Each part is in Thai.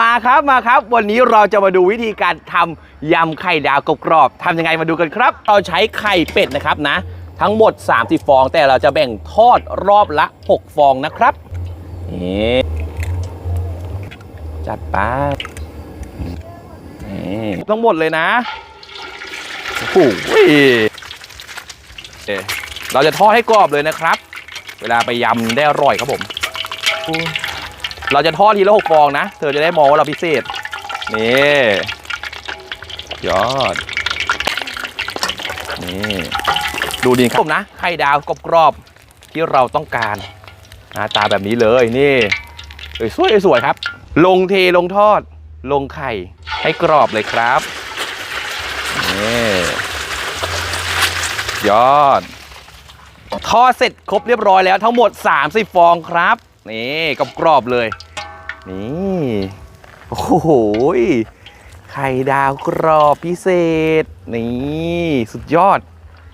มาครับมาครับ วันนี้เราจะมาดูวิธีการทำยำไข่ดาวกรอบๆทำยังไงมาดูกันครับ เราใช้ไข่เป็ดนะครับนะ ทั้งหมด30ฟอง แต่เราจะแบ่งทอดรอบละ 6 ฟองนะครับนี่จัดไปนี่ทั้งหมดเลยนะโอ้โหเอ๊ะเราจะทอดให้กรอบเลยนะครับ เวลาไปยำได้อร่อยครับผม เราจะทอดทีละหกฟองนะ เธอจะได้มองว่าเราพิเศษ นี่ยอด นี่ดูดีครับผมนะไข่ดาวกรอบๆที่เราต้องการหน้าตาแบบนี้เลยนี่สวยๆสวยครับ ลงเทลงทอด ลงไข่ให้กรอบเลยครับนี่ยอดทอดเสร็จครบเรียบร้อยแล้วทั้งหมด 30 ฟองครับ นี่กรอบๆเลย นี่โอ้โหไข่ดาวกรอบพิเศษ นี่สุดยอด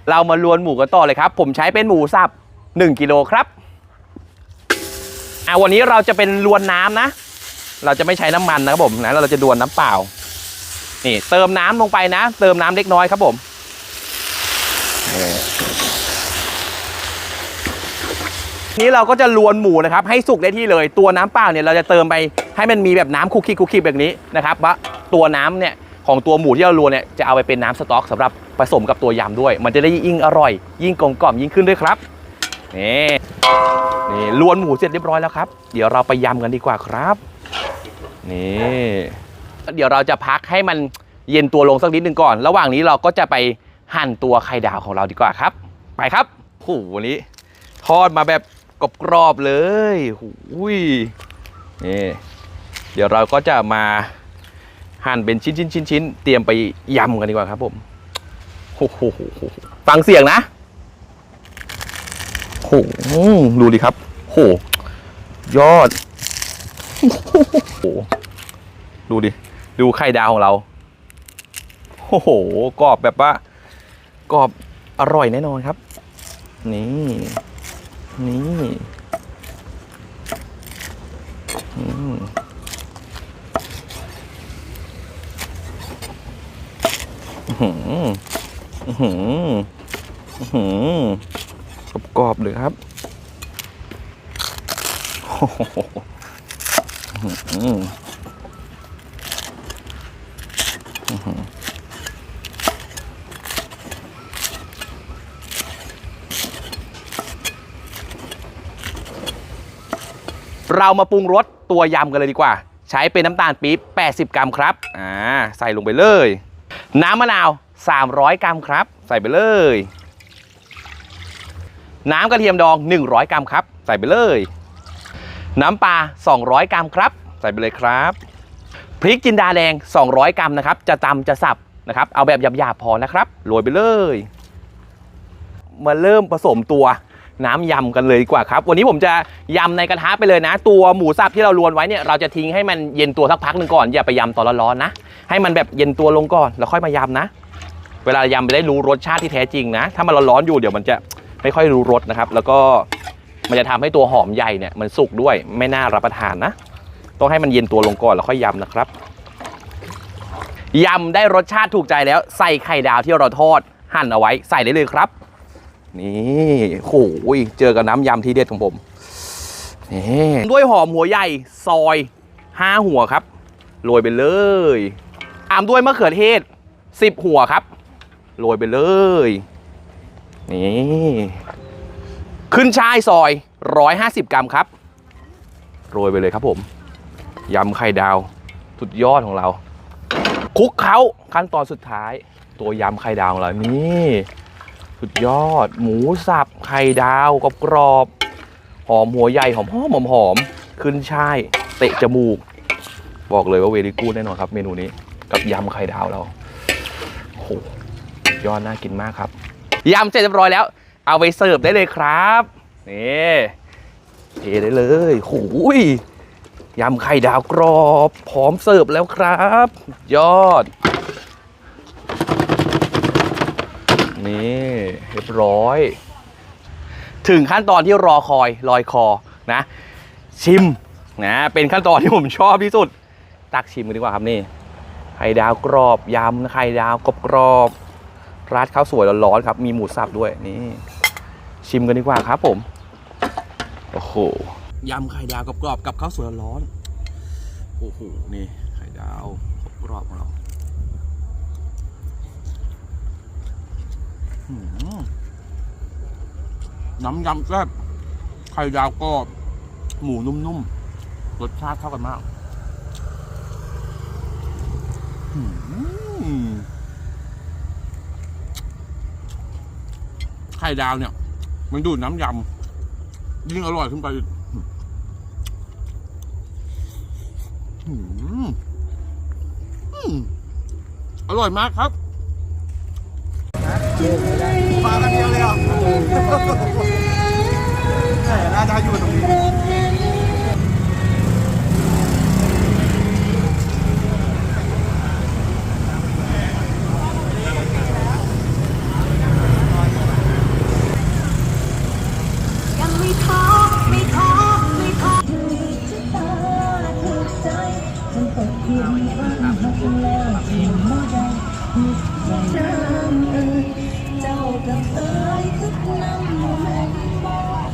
เรามาลวนหมูกันต่อเลยครับ ผมใช้เป็นหมูสับ1กิโลครับอะวันนี้เราจะเป็นลวนน้ำนะ เราจะไม่ใช้น้ำมันนะครับผมนะเราจะดวนน้ำเปล่า นี่เติมน้ำลงไปนะ เติมน้ำเล็กน้อยครับผม นี่นี้เราก็จะลวนหมูนะครับให้สุกได้ที่เลย ตัวน้ำเปล่าเนี่ยเราจะเติมไปให้มันมีแบบน้ำคุกคิกคุกคิกแบบนี้นะครับว่าตัวน้ำเนี่ยของตัวหมูที่เราลวนเนี่ยจะเอาไปเป็นน้ำสต๊อกสำหรับผสมกับตัวยำด้วย มันจะได้ยิ่งอร่อย ยิ่งกลมกล่อมยิ่งขึ้นด้วยครับนี่นี่ลวนหมูเสร็จเรียบร้อยแล้วครับ เดี๋ยวเราไปยำกันดีกว่าครับนี่เดี๋ยวเราจะพักให้มันเย็นตัวลงสักนิดหนึ่งก่อน ระหว่างนี้เราก็จะไปหั่นตัวไข่ดาวของเราดีกว่าครับ ไปครับโอ้โหวันนี้ทอดมาแบบ กรอบๆเลยหูยนี่เดี๋ยวเราก็จะมาหั่นเป็นชิ้นชิ้นชิ้นชิ้นๆเตรียมไปยำกันดีกว่าครับผมโอ้โหฟังเสียงนะโหดูดิครับโหยอดโหดูดิ ดูไข่ดาวของเราโอ้โหกรอบแบบว่ากรอบอร่อยแน่นอนครับ นี่ นี่อืมอื้อหืออือหืออือหือกรอบๆเลยครับโอ้โหอื้อหืออื้อหือ เรามาปรุงรสตัวยำกันเลยดีกว่า ใช้เป็นน้ำตาลปี๊บ 80 กรัมครับอ่าใส่ลงไปเลย น้ำมะนาว 300 กรัมครับ ใส่ไปเลย น้ำกระเทียมดอง 100 กรัมครับ ใส่ไปเลย น้ำปลา 200 กรัมครับ ใส่ไปเลยครับพริกจินดาแดง 200 กรัมนะครับ จะตำจะสับนะครับ เอาแบบหยาบๆพอนะครับ โรยไปเลย มาเริ่มผสมตัว น้ำยำกันเลยดีกว่าครับ วันนี้ผมจะยำในกระทะไปเลยนะ ตัวหมูสับที่เราลวนไว้เนี่ยเราจะทิ้งให้มันเย็นตัวสักพักหนึ่งก่อนอย่าไปยำตอนร้อนๆนะ ให้มันแบบเย็นตัวลงก่อนแล้วค่อยมายำนะ เวลายำไปได้รู้รสชาติที่แท้จริงนะ ถ้ามันร้อนๆอยู่เดี๋ยวมันจะไม่ค่อยรู้รสนะครับ แล้วก็มันจะทำให้ตัวหอมใหญ่เนี่ยมันสุกด้วยไม่น่ารับประทานนะ ต้องให้มันเย็นตัวลงก่อนแล้วค่อยยำนะครับยำได้รสชาติถูกใจแล้วใส่ไข่ดาวที่เราทอดหั่นเอาไว้ใส่ได้เลยครับ นี่โหยเจอกับน้ำยำที่เด็ดของผมนี่ด้วยหอมหัวใหญ่ซอยห้าหัวครับโรยไปเลยตามด้วยมะเขือเทศสิบหัวครับโรยไปเลยนี่ขึ้นช่ายซอยร้อยห้าสิบกรัมครับโรยไปเลยครับผมยำไข่ดาวสุดยอดของเรา คุกเคล้าขั้นตอนสุดท้าย ตัวยำไข่ดาวของเรานี่ สุดยอด หมูสับไข่ดาวกรอบๆหอมหัวใหญ่หอมหอมหอมหอมขึ้นช่ายเตะจมูก บอกเลยว่าเวรีกูดแน่นอนครับ เมนูนี้กับยำไข่ดาวเราโหยอดน่ากินมากครับยำเสร็จเรียบร้อยแล้ว เอาไปเสิร์ฟได้เลยครับนี่เทได้เลยโอ้ยยำไข่ดาวกรอบพร้อมเสิร์ฟแล้วครับ ยอด นี่ เรียบร้อย ถึงขั้นตอนที่รอคอยลอยคอนะ ชิมนะเป็นขั้นตอนที่ผมชอบที่สุด ตักชิมกันดีกว่าครับนี่ไข่ดาวกรอบยำไข่ดาวกรอบกรอบราดข้าวสวยร้อนๆครับ มีหมูสับด้วยนี่ ชิมกันดีกว่าครับผม โอ้โหยำไข่ดาวกรอบๆกับข้าวสวยร้อนโอ้โหนี่ไข่ดาวกรอบของเราอืม น้ำยำแซ่บไข่ดาวกรอบหมูนุ่มๆ รสชาติเข้ากันมากไข่ดาวเนี่ย มันดูดน้ำยำยิ่งอร่อยขึ้นไปอีกอร่อยมากครับ มากันเดียวเลยอะแหมน่าจะอยู่ตรงนี้ยังไม่ท้อไเจ้ากับเอ้ยคึกน้ำแม่บอก